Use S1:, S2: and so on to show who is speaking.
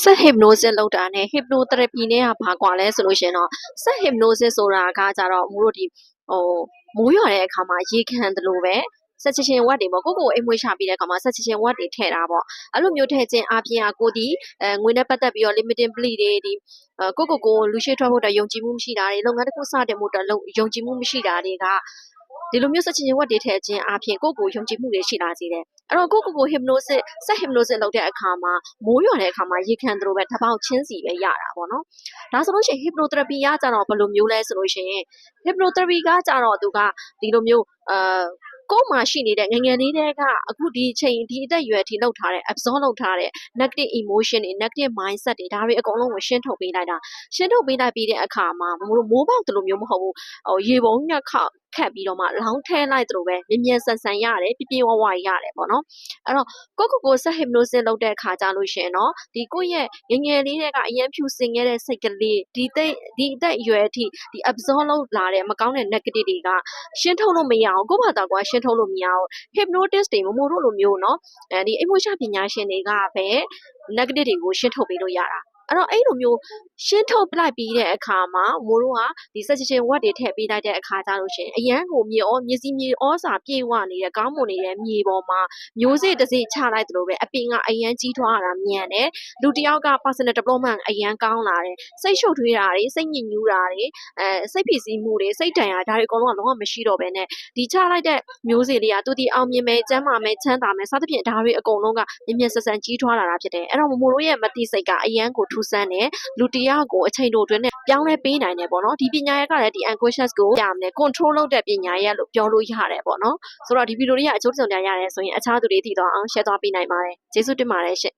S1: ဆက် hypnosis လောက်တာနဲ့ hypnotherapy နဲ့ကဘာကွာလဲဆိုလို့ရှရင်တော့ဆက် hypnosis ဆိုတာကကြတော့မို့တို့ဒီဟိုမိုးရွာတဲ့အခါမှာရေခံတယ်လို့ပဲဆက်ချင်ချင်းဝတ်တွေပေါ့ကိုကိုအိမ်မွေးချပြီးတဲ့အခါမှာဆက်ချင်ချင်းဝတ်တွေထည့်တာပေါ့အဲ့လိုမျိုးထည့်ခြင်းအပြင်အကိုဒီအဲငွေနဲ့ပတ်သက်ပြီးတော့ limiting plea တွေဒီအဲကိုကိုကိုလူရှိထွက်ဖို့တော့ယုံကြည်မှုမရှိတာတွေလုပ်ငန်းတစ်ခုစတင်ဖို့တော့ယုံကြည်မှုမရှိတာတွေက ဒီလိုမျိုးဆက်ချင်ချင်းဝတ်တွေထည့်ခြင်းအပြင်ကိုကိုယုံကြည်မှုတွေရှိလာစေတယ်အဲ့တော့ကိုကိုကို hypnosis ဆက် hypnosis လုပ်တဲ့အခါမှာမိုးရွာတဲ့အခါမှာရေခံတယ်လို့ပဲတစ်ပေါက်ချင်းစီပဲရတာပေါ့နော်ဒါဆိုလို့ရှိရင် hypnotherapy ကကြတော့ဘယ်လိုမျိုးလဲဆိုလို့ရှိရင် hypnotherapy ကကြတော့သူကဒီလိုမျိုးအာကိုယ်မှာရှိနေတဲ့ငယ်ငယ်လေးတည်းကအခုဒီအချိန်ဒီအသက်အရွယ်အထိလောက်ထားတဲ့ absorb လုပ်ထားတဲ့ negative emotion တွေ negative mindset တွေဒါတွေအကုန်လုံးကိုရှင်းထုတ်ပေးလိုက်တာရှင်းထုတ်ပေးလိုက်ပြီးတဲ့အခါမှာမိုးလို့မိုးပေါက်တယ်လို့မျိုးမဟုတ်ဘူးဟိုရေပုံးညက်ခောက် ခတ်ပြီးတော့မှလောင်းထဲလိုက်သလိုပဲမြင်မြင်ဆန်ဆန်ရတယ်ပြပြဝဝရတယ်ပေါ့နော်အဲ့တော့ကိုကိုကိုဆက်ဟိပနိုစစ်လုပ်တဲ့အခါကြလို့ရှင်နော်ဒီကိုရဲ့ငငယ်လေးတွေကအရင်ဖြူစင်ခဲ့တဲ့စိတ်ကလေးဒီသိဒီအသက်အရွယ်အထိဒီ absorb လုပ်လာတဲ့မကောင်းတဲ့ negative တွေကရှင်းထုတ်လို့မရအောင်ကိုယ့်ဘာသာကရှင်းထုတ်လို့မရအောင် hypnotist တွေမမို့လို့လိုမျိုးနော်အဲဒီအိမ်မွေးရှပညာရှင်တွေကပဲ negative တွေကိုရှင်းထုတ်ပေးလို့ရတာအဲ့တော့အဲ့လိုမျိုး ရှင်းထုတ်ပလိုက်ပြီးတဲ့အခါမှာမိုးတို့ကဒီ suggestion word တွေထည့်ပေးလိုက်တဲ့အခါကျလို့ရှိရင်အရန်ကိုမြေဩမြေစီမြေဩစာပြေဝနေတဲ့ကောင်းမွန်နေတဲ့မြေပေါ်မှာမျိုးစေ့တစ်စိချလိုက်သလိုပဲအပင်ကအရန်ကြီးထွားတာမြန်တယ်လူတစ်ယောက်က personal development အရန်ကောင်းလာတယ်စိတ်ရှုပ်ထွေးတာတွေစိတ်ညစ်ညူးတာတွေအဲစိတ်ဖိစီးမှုတွေစိတ်တန်ရာဒါတွေအကုန်လုံးကလုံးဝမရှိတော့ဘဲနဲ့ဒီချလိုက်တဲ့မျိုးစေ့လေးကသူဒီအောင်မြင်မယ်ကျမ်းမာမယ်ချမ်းသာမယ်စသဖြင့်ဒါတွေအကုန်လုံးကမြင်မြင်ဆန်ဆန်ကြီးထွားလာတာဖြစ်တယ်အဲ့တော့မမိုတို့ရဲ့မတိစိတ်ကအရန်ကိုထူးဆန်းတယ်လူတစ်ယောက်ကိုအချိန်တိုအတွင်းနဲ့ပြောင်းလဲပေးနိုင်တယ်ပေါ့နော်ဒီပညာရက်ကလည်းဒီ unconscious ကိုရမယ် control လုပ်တဲ့ပညာရက်လို့ပြောလို့ရတယ်ပေါ့နော်ဆိုတော့ဒီဗီဒီယိုလေးကအကျိုးဆောင်ကြရတယ်ဆိုရင်အခြားသူတွေသိတော့အောင် share သွားပေးနိုင်ပါတယ်ကျေးဇူးတင်ပါတယ်ရှင့်